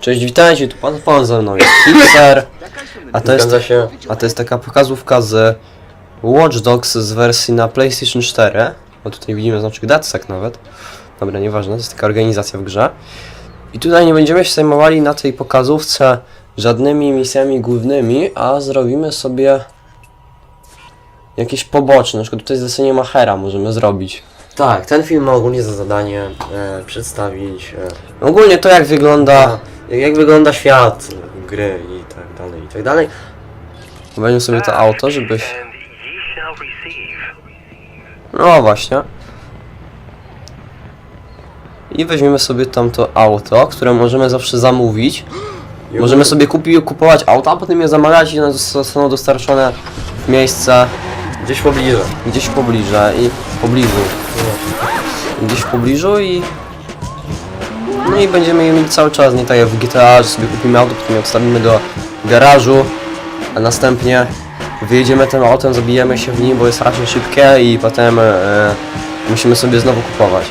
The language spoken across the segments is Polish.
Cześć, witajcie, tu pan pan ze mną jest Fixer, a to jest, Zgadza się. a to jest taka pokazówka z Watch Dogs z wersji na PlayStation 4, bo tutaj widzimy znaczek DedSec nawet, dobra, nieważne, to jest taka organizacja w grze. I tutaj nie będziemy się zajmowali na tej pokazówce żadnymi misjami głównymi, a zrobimy sobie jakieś poboczne, na przykład tutaj zlecenie Machera możemy zrobić. Tak, ten film ma ogólnie za zadanie e, przedstawić e, Ogólnie to jak wygląda, jak, wygląda świat gry i tak dalej, i tak dalej. weźmy sobie to auto, żebyś... No właśnie. I weźmiemy sobie tamto auto, które możemy zawsze zamówić. Możemy sobie kupi, kupować auto, a potem je zamawiać i one zostaną dostarczone w miejsce Gdzieś w pobliżu. gdzieś w pobliżu i w pobliżu. Gdzieś w pobliżu i no i będziemy je mieli cały czas, nie tak jak w GTA, że sobie kupimy auto, potem je odstawimy do garażu, a następnie wyjedziemy tym autem, zabijemy się w nim, bo jest raczej szybkie i potem e, musimy sobie znowu kupować.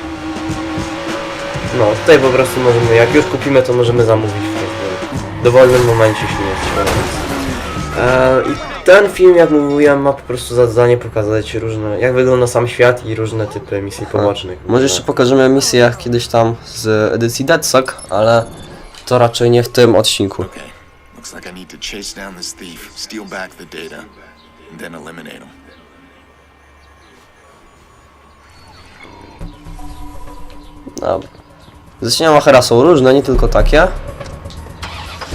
No, tutaj po prostu możemy, jak już kupimy, to możemy zamówić w dowolnym momencie, chcemy. E, I ten film, jak mówiłem, ma po prostu za zadanie pokazać różne, jak wygląda sam świat i różne typy misji pobocznych. Może jeszcze pokażemy misję kiedyś tam z edycji DeadSec, ale to raczej nie w tym odcinku. Okay. Looks like I need to chase down this thief, steal back the data, and then eliminate him. Dobra. Zlecenia Machera są różne, nie tylko takie.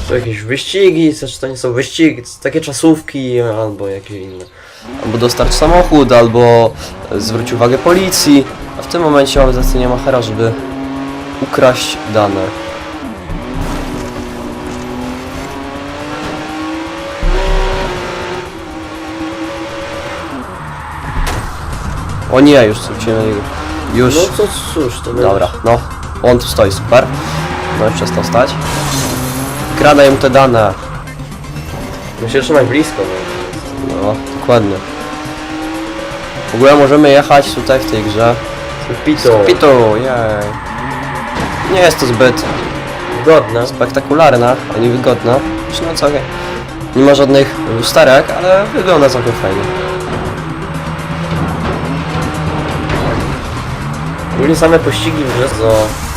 Są jakieś wyścigi, też to nie są wyścigi, to takie czasówki albo jakieś inne. Albo dostarcz samochód, albo zwróć uwagę policji. A w tym momencie mamy zlecenie Machera, żeby ukraść dane. O nie, już zwróciłem na niego. Już. No to cóż, to Dobra, no. On tu stoi, super. No i przestał stać. Kradaj mu te dane. Musisz trzymać blisko, no. No, dokładnie. W ogóle możemy jechać tutaj w tej grze. Pito. Pitu, jej. Nie jest to zbyt Godne. spektakularna, ani wygodna. Znaczy, no całkiem. Nie ma żadnych lusterek, ale wygląda całkiem fajnie. Ogólnie same pościgi w grze.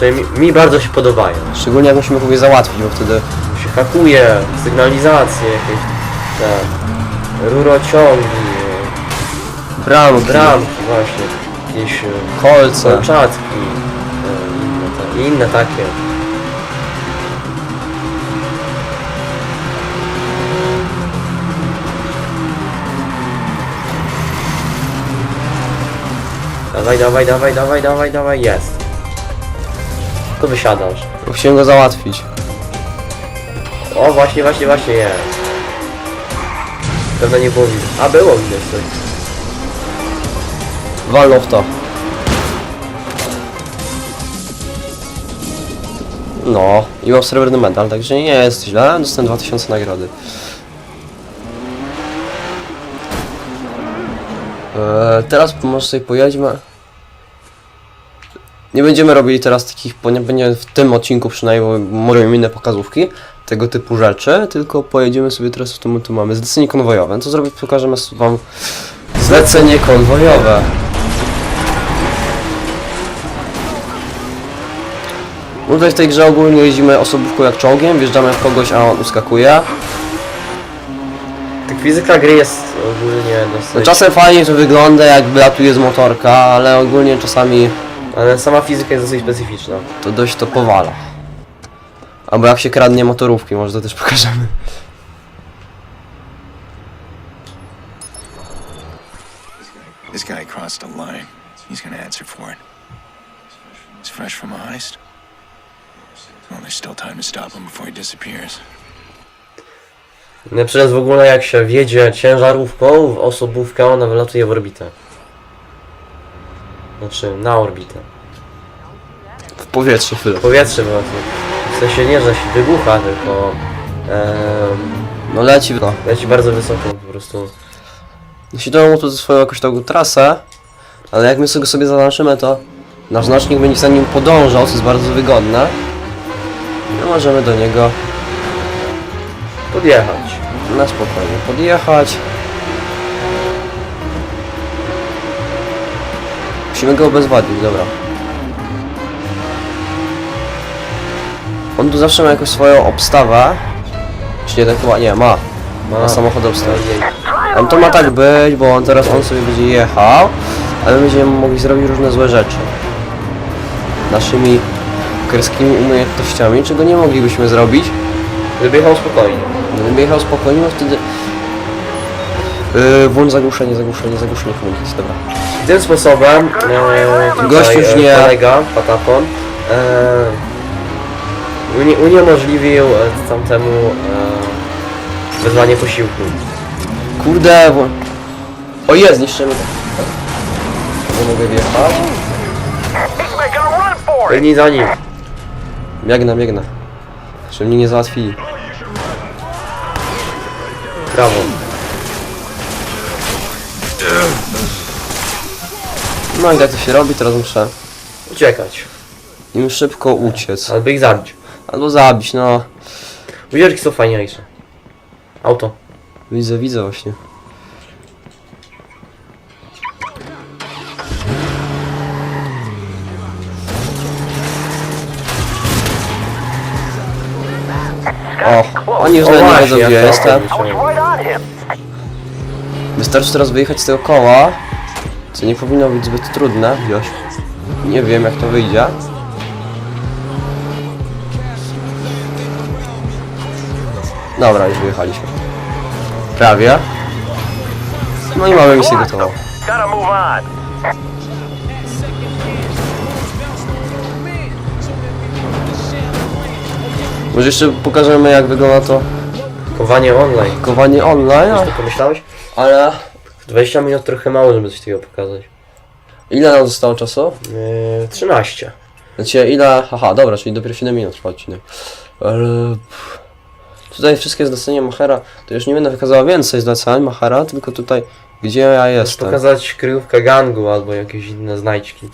Przynajmniej mi, mi bardzo się podobają. Szczególnie jak musimy kogoś załatwić, bo wtedy się hakuje, sygnalizacje jakieś, te rurociągi, bramki, bramki właśnie, jakieś e, kolce. kolczatki, e, inne, ta, inne takie. Dawaj, dawaj, dawaj, dawaj, dawaj, dawaj, jest. To wysiadasz. Musimy go załatwić. O, właśnie, właśnie, właśnie, jest. Pewno nie było widać. A, było widać coś. Walną w to. No, i mam srebrny medal, także nie jest źle. Dostałem 2000 nagrody. Eee, teraz może sobie pojedźmy. Nie będziemy robili teraz takich, będzie w tym odcinku przynajmniej, bo może mieć inne pokazówki tego typu rzeczy, tylko pojedziemy sobie teraz w tym, tu mamy zlecenie konwojowe. No to zrobię, pokażemy wam zlecenie konwojowe. No tutaj w tej grze ogólnie jeździmy osobówką jak czołgiem, wjeżdżamy w kogoś, a on uskakuje. Tak fizyka gry jest ogólnie No, dosyć... czasem fajnie to wygląda jakby latuje z motorka, ale ogólnie czasami Ale sama fizyka jest dosyć specyficzna. to dość to powala. Albo jak się kradnie motorówki, może to też pokażemy. This guy crossed a line. He's gonna answer for it. He's fresh from a heist. Well, there's still time to stop him before he disappears. Jest w ogóle jak się wjedzie ciężarówką w osobówkę, ona wylatuje w orbitę. Znaczy, na orbitę. W powietrze chwilę. Powietrze wylatuje. W sensie nie, że się wybucha, tylko... em, No leci, no. leci bardzo wysoko po prostu. Świadomo tu swoją jakąś taką trasę, ale jak my sobie sobie zaznaczymy to nasz znacznik będzie za nim podążał, co jest bardzo wygodne. No możemy do niego Podjechać. na spokojnie podjechać. Musimy go obezwładnić, dobra. On tu zawsze ma jakąś swoją obstawę. Czy nie, tak chyba nie, ma. Ma samochód obstawę. On to ma tak być, bo on teraz on sobie będzie jechał, ale my będziemy mogli zrobić różne złe rzeczy. Naszymi kreskimi umiejętnościami, czego nie moglibyśmy zrobić, Żeby jechał spokojnie. gdyby jechał spokojnie, no wtedy... Yy, włącz zagłuszenie, zagłuszenie, zagłuszenie komunikacji, dobra. Tym sposobem e, Gość już e, nie- kolega, Patapon, e, unie, uniemożliwił e, tamtemu e, wezwanie posiłku. Kurde, wło... O jest, niszczymy to. Nie mogę wjechać. Biegnij za nim. Biegnę, biegnę. Żeby mnie nie załatwili. Brawo. No i tak to się robi, teraz muszę Uciekać. im szybko uciec. Albo ich zabić. Albo zabić, no. Wycieczki są fajniejsze. Auto. Widzę, widzę właśnie. O, oni już nawet nie wiedzą gdzie to jestem. Wystarczy teraz wyjechać z tego koła, co nie powinno być zbyt trudne wziąć. Nie wiem jak to wyjdzie. Dobra, już wyjechaliśmy. Prawie. No i mamy misję gotową. Gotta move on. Może jeszcze pokażemy jak wygląda to Kowanie online. kowanie online, Już to pomyślałeś? ale 20 minut trochę mało, żeby coś takiego pokazać. ile nam zostało czasu? Yy, 13. Znaczy ile... Aha, dobra, czyli dopiero 7 minut trwa odcinek. Ale... pff, Tutaj wszystkie zlecenia Machera, to już nie będę wykazała więcej zleceń Machera, tylko tutaj gdzie ja Możesz jestem. pokazać kryjówkę gangu albo jakieś inne znajdźki.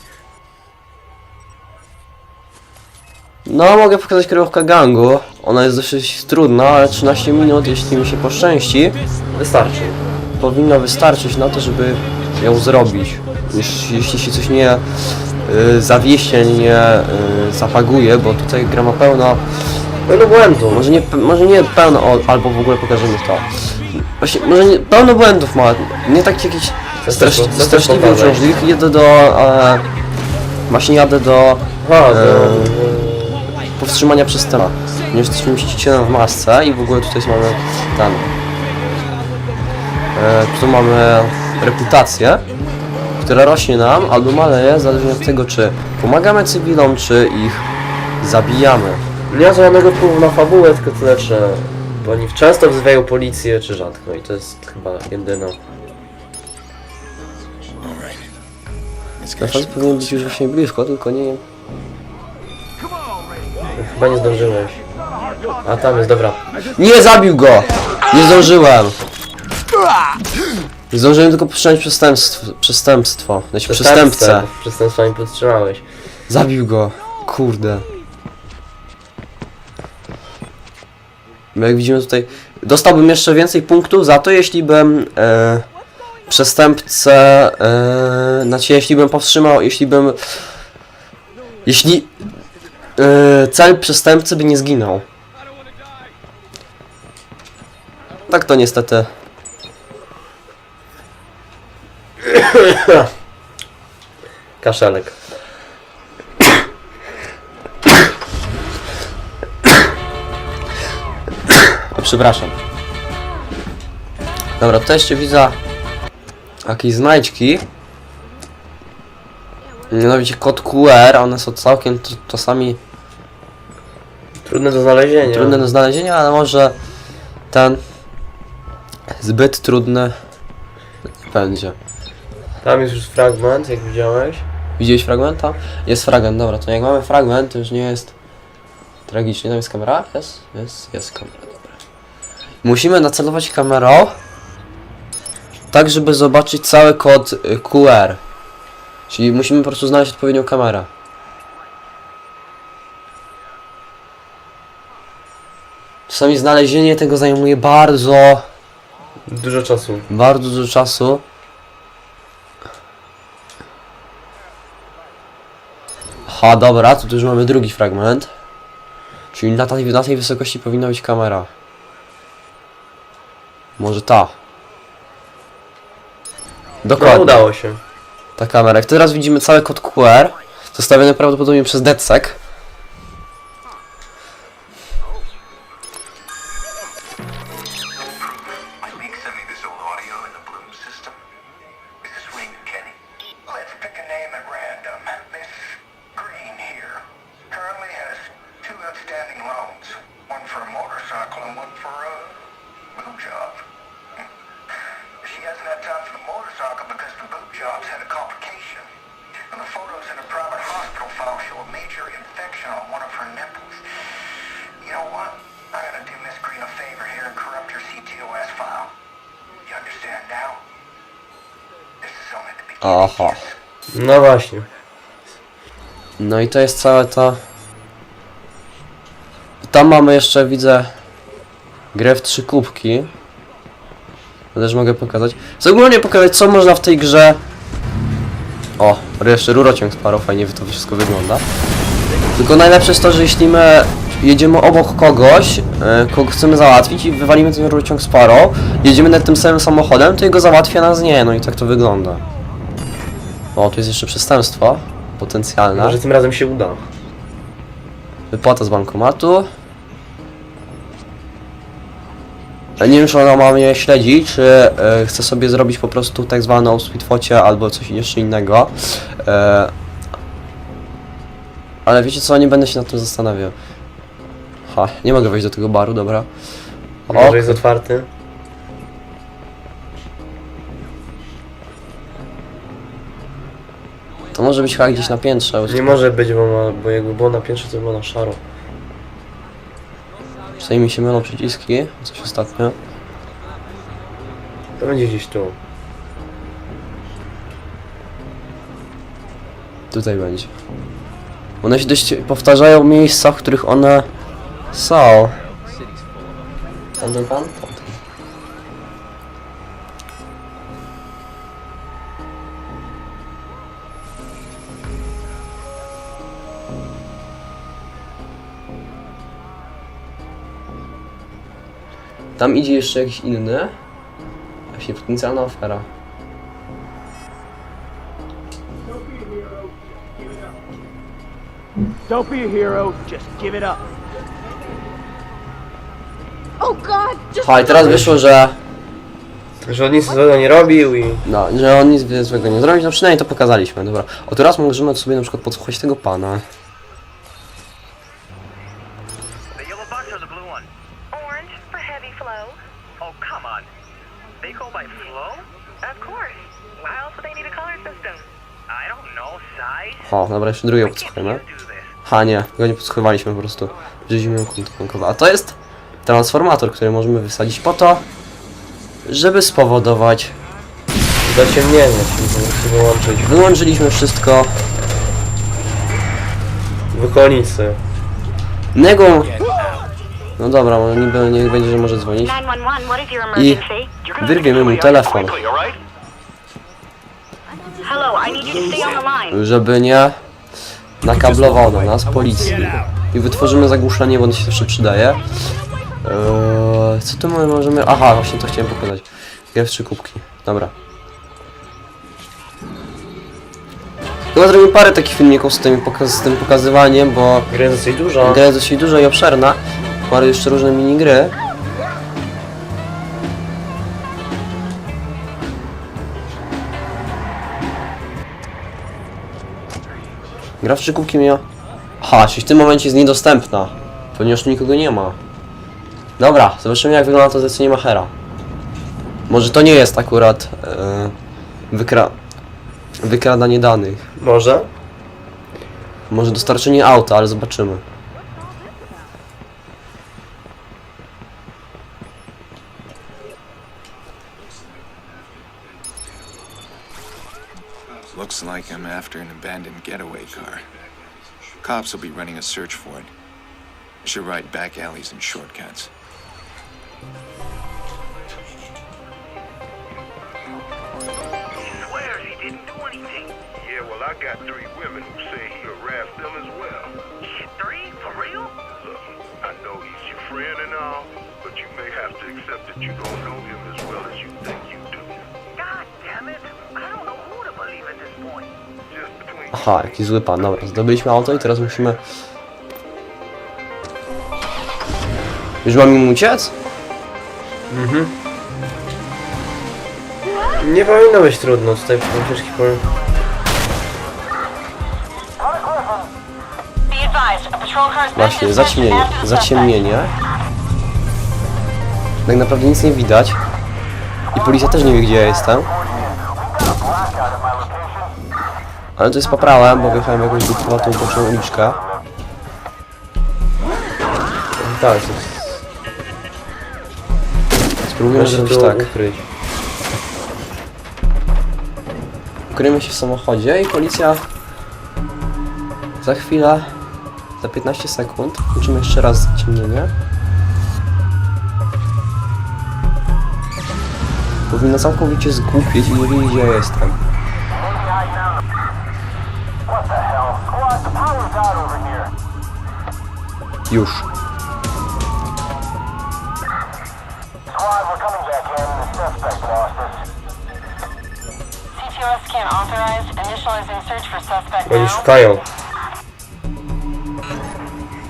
No, mogę pokazać kryjówkę gangu. Ona jest dosyć trudna, ale 13 minut, jeśli mi się poszczęści, Wystarczy. Powinno wystarczyć na to, żeby ją zrobić. Jeśli, jeśli się coś nie y, zawieście, nie y, zapaguje, bo tutaj gra ma pełno Pełno błędu. Może nie, może nie pełno, o, albo w ogóle pokażemy to. Właśnie, może nie, pełno błędów ma, nie tak jakiś strasz, pokazać? uciążliwych. Jedę do, e, właśnie jadę do Aha, Eee. powstrzymania przestępstwa. Ponieważ jesteśmy mścicielem w masce i w ogóle tutaj mamy ten, e, tu mamy reputację, która rośnie nam albo maleje, zależnie od tego, czy pomagamy cywilom, czy ich zabijamy. nie ma żadnego wpływu na fabułę, tylko tyle, bo oni często wzywają policję, czy rzadko i to jest chyba. This Na should powinien być już właśnie blisko, tylko nie Chyba nie zdążyłeś. A tam jest, dobra. Nie zabił go! Nie zdążyłem! Zdążyłem tylko poszczęść przestępstwo. Przestępstwo. Znaczy przestępcę. Przestępstwa nie podtrzymałeś. Zabił go. Kurde. Bo Jak widzimy tutaj, dostałbym jeszcze więcej punktów za to, jeśli bym e, przestępcę, e, znaczy jeśli bym powstrzymał, jeśli bym, jeśli e, cel przestępcy by nie zginął. Tak to niestety. Kaszelek. O, przepraszam. Dobra, to jeszcze widzę jakieś znajdźki. Mianowicie kod QR, one są całkiem t- czasami Trudne do znalezienia. trudne do znalezienia, ale może ten zbyt trudny nie będzie. Tam jest już fragment, jak widziałeś. Widziałeś fragmenta? Jest fragment, dobra, to jak mamy fragment, to już nie jest tragicznie. Tam jest kamera? Jest? Jest, jest kamera, dobra. Musimy nacelować kamerą tak, żeby zobaczyć cały kod y, QR. Czyli musimy po prostu znaleźć odpowiednią kamerę. Czasami znalezienie tego zajmuje bardzo, Dużo czasu. bardzo dużo czasu. Aha, dobra, tu już mamy drugi fragment. Czyli na tej, na tej wysokości powinna być kamera. Może ta. No Dokładnie. udało się. Ta kamera. Jak teraz widzimy cały kod QR, zostawiony prawdopodobnie przez DedSec. Two outstanding loans. One for a motorcycle and one for a boot job. She hasn't had time for the motorcycle because the boot job's had a complication. And the photos in a private hospital file show a major infection on one of her nipples. You know what? I'm gonna do Miss Green a favor here and corrupt her CTOS file. You understand now? This is only the beginning. Aha. Yes. No właśnie. No i to jest cała ta... Tam mamy jeszcze, widzę, grę w trzy kubki. To też mogę pokazać. Chcę ogólnie pokazać, co można w tej grze... O, jeszcze rurociąg sparł, fajnie to wszystko wygląda. Tylko najlepsze jest to, że jeśli my jedziemy obok kogoś, e, kogo chcemy załatwić i wywalimy ten rurociąg Sparrow, jedziemy nad tym samym samochodem, to jego załatwia nas nie, no i tak to wygląda. O, tu jest jeszcze przestępstwo potencjalne. Może tym razem się uda. Wypłata z bankomatu. Nie wiem, czy ona ma mnie śledzić, czy e, chce sobie zrobić po prostu tak zwaną sweetfocie albo coś jeszcze innego. E, ale wiecie co, nie będę się nad tym zastanawiał. Ha, nie mogę wejść do tego baru, dobra. O, Może jest otwarty. to może być chyba gdzieś na piętrze. Nie może być, bo, ma, bo jakby było na pierwsze, to było na szaro. Czasami mi się mylą przyciski, coś ostatnio. To będzie gdzieś tu. Tutaj będzie. One się dość powtarzają miejsca, w których one są. Tamten pan? Tamten. Tam idzie jeszcze jakiś inny. Właśnie potencjalna ofera. Don't be a hero, just give it up. Oh God, just Ha, i teraz wyszło, że Że on nic złego nie robił i... No, że on nic złego nie zrobił, no przynajmniej to pokazaliśmy, dobra. O teraz możemy sobie na przykład podsłuchać tego pana. Dobra, jeszcze drugiego podsłuchujemy. Ha, nie, go nie podsłuchiwaliśmy po prostu. Wrzucimy konto bankowe. A to jest transformator, który możemy wysadzić po to, żeby spowodować... Zaciemnienie, czyli prostu wyłączyć Wyłączyliśmy wszystko. wykonnicy. Nego... No dobra, no niby niech będzie, że może dzwonić. 911, what is your I wyrwiemy mu telefon, żeby nie nakablował do nas policji. I wytworzymy zagłuszenie, bo ono się zawsze przydaje. Eee, co tu my możemy... Aha, właśnie to chciałem pokazać. Trzy kubki. Dobra. Chyba zrobimy parę takich filmików z tym, pokaz z tym pokazywaniem, bo Gra jest dosyć duża. gra jest dosyć duża i obszerna. Parę jeszcze różne minigry. Gra w trzy kubki miała... Aha, czyli w tym momencie jest niedostępna. Ponieważ tu nikogo nie ma. Dobra, zobaczymy jak wygląda to zlecenie Machera. Może to nie jest akurat e, wykra wykradanie danych. Może? Może dostarczenie auta, ale zobaczymy. Looks like I'm after an abandoned getaway car. Cops will be running a search for it. Should ride back alleys and shortcuts. He swears he didn't do anything. Yeah, well, I got three women who say he harassed them as well. Three? For real? Look, I know he's your friend and all, but you may have to accept that you don't know him as well as you think you Aha, jakiś zły pan. Dobra, zdobyliśmy auto i teraz musimy... Już mam im uciec? Nie powinno być trudno tutaj po ciężki powiem. Właśnie, the zaciemnienie. Tak naprawdę nic nie widać. I policja też nie wie, gdzie ja jestem. Ale to jest poprawę, bo wjechałem jakąś głupowatą boczną uliczkę. Tak, to jest... Spróbujemy Muszę zrobić to tak. ukryć. Ukryjemy się w samochodzie i policja za chwilę, za 15 sekund, włączymy jeszcze raz zaciemnienie. Powinno całkowicie zgłupieć i nie wiedzieć gdzie ja jestem. Już. Oni szukają.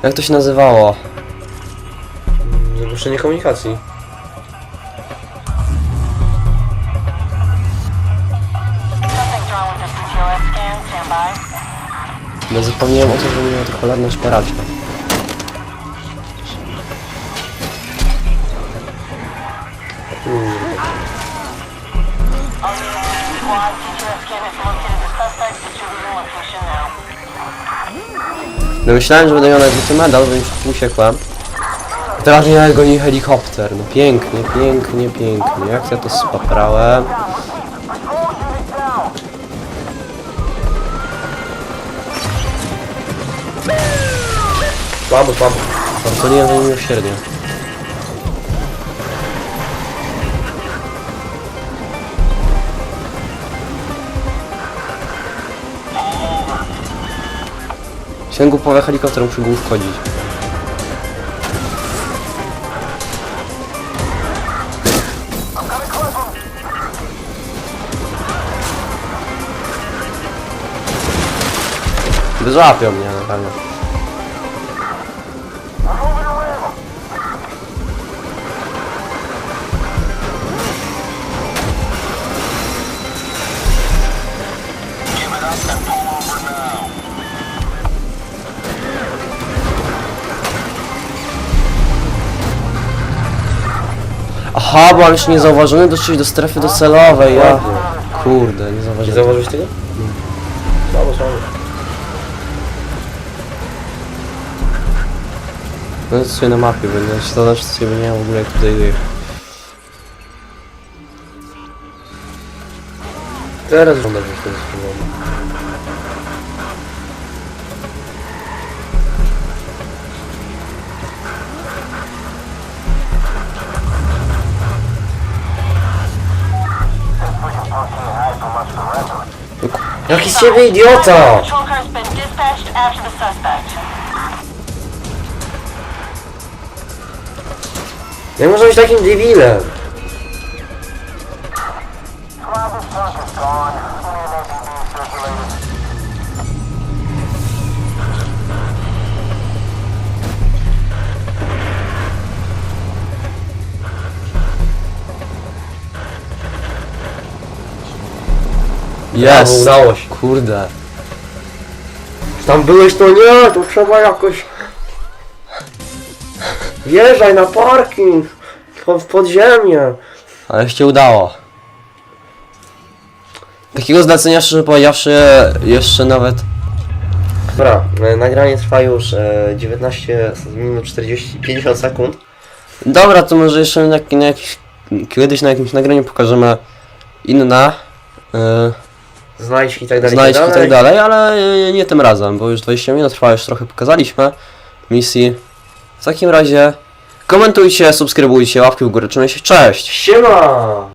Jak to się nazywało? Zagłuszenie komunikacji. Ja zapomniałem o tym, że miałem tę cholerną szperaczkę. Now. No myślałem, że będę miał najwyższy medal, więc uciekłem. Teraz mnie goni helikopter. No pięknie, pięknie, pięknie. Jak ja to spaprałem. Słabo, słabo. Portoliłem za miłosiernie. Sięgu połowę helikopter muszę go wchodzić. Złapią mnie na pewno. Aha, bo jeszcze nie zauważony doszliśmy do strefy docelowej, ja... Kurde, nie Nie zauważyłem. zauważyłeś tego? Słabo, słabo. No to sobie na mapie będę, to znaczy sobie nie wiem w ogóle jak tutaj dojechać. Teraz wygląda, że to jest problem. Jaki z ciebie idiota! Nie można być takim debilem! Jest! udało się. Kurde. Tam byłeś to nie, to trzeba jakoś... Wjeżdżaj na parking! Po, w podziemie! Ale się udało. Takiego zlecenia, szczerze powiedziawszy, jeszcze nawet... Dobra, e, nagranie trwa już e, 19 minut 40, 50 sekund. Dobra, to może jeszcze na, na jakiś... Kiedyś na jakimś nagraniu pokażemy inne yy, Znajdź i tak dalej. znajdźki i tak dalej, ale yy, nie tym razem, bo już 20 minut trwa, już trochę pokazaliśmy misji. takim razie komentujcie, subskrybujcie, łapki w górę, trzymajcie się, cześć! Siema!